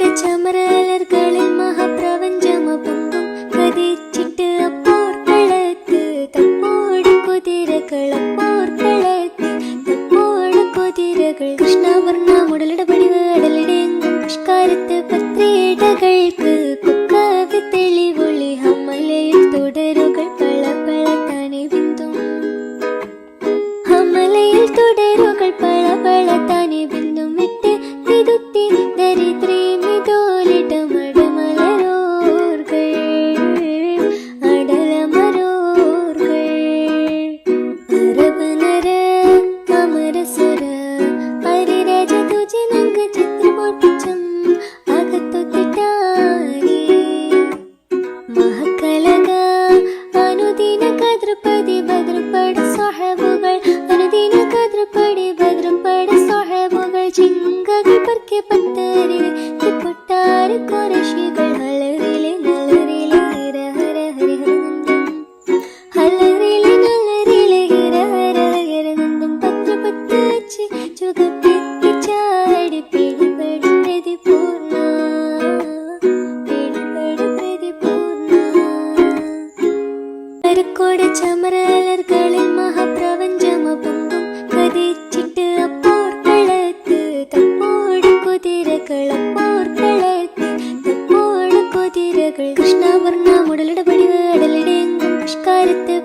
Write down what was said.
உன்னோட சமரலர்களில் மகப்பிரபஞ்சம பொங்கும் கதிச்சிட்டு அப்போர்களத்து தப்போடு குதிரைகள் அப்போர்களத்து தப்போடு குதிரைகள் கிருஷ்ணவர்ண உடலிடப்படிவு அடலிடெங்கும் புஷ்காரத்து பத்திரேடகൾക്ക് കൊക്കാവ് തെളിവൊളി ഹമലയിൽ തുടരുകൾ പള പള തനി ബിന്ദു ഹമലയിൽ തുടരുകൾ പള പള തനി ബിന്ദു ഗജത്രിമോട്ടിച്ചം അകത്തൊത്തിട്ടാരേ മഹക്കലക അനുദിന കതൃപതി ഭദ്രപ്പട സ്വഹബുകൾ അനുദിന കതൃപടി ഭദ്രപ്പട സ്വഹബുകൾ ചിങ്കകൾ പർക്കെ പത്തരിലെ തിപ്പൊട്ടാറ് കുറശികൾ ഹളറിലെ നളറിലെ ഹര ഹര ഹരി ഹളറിലെ നളറിലെ ഹര ഹര ഹര നന്ദം. പത്ര പത്ത് ചുക കരുക്കോട് ചമരലർകളിൽ മഹാപ്രപഞ്ചമ പൊങ്കും കതിച്ചിട്ട് അപ്പോർക്കളത്ത് തപ്പോട് കുതിരകൾ അപ്പോർക്കളത്ത് തപ്പോട് കുതിരകൾ. കൃഷ്ണവർണ മുടലിടപടിവ് അടലിടെങ്കും പുഷ്കാരത്ത്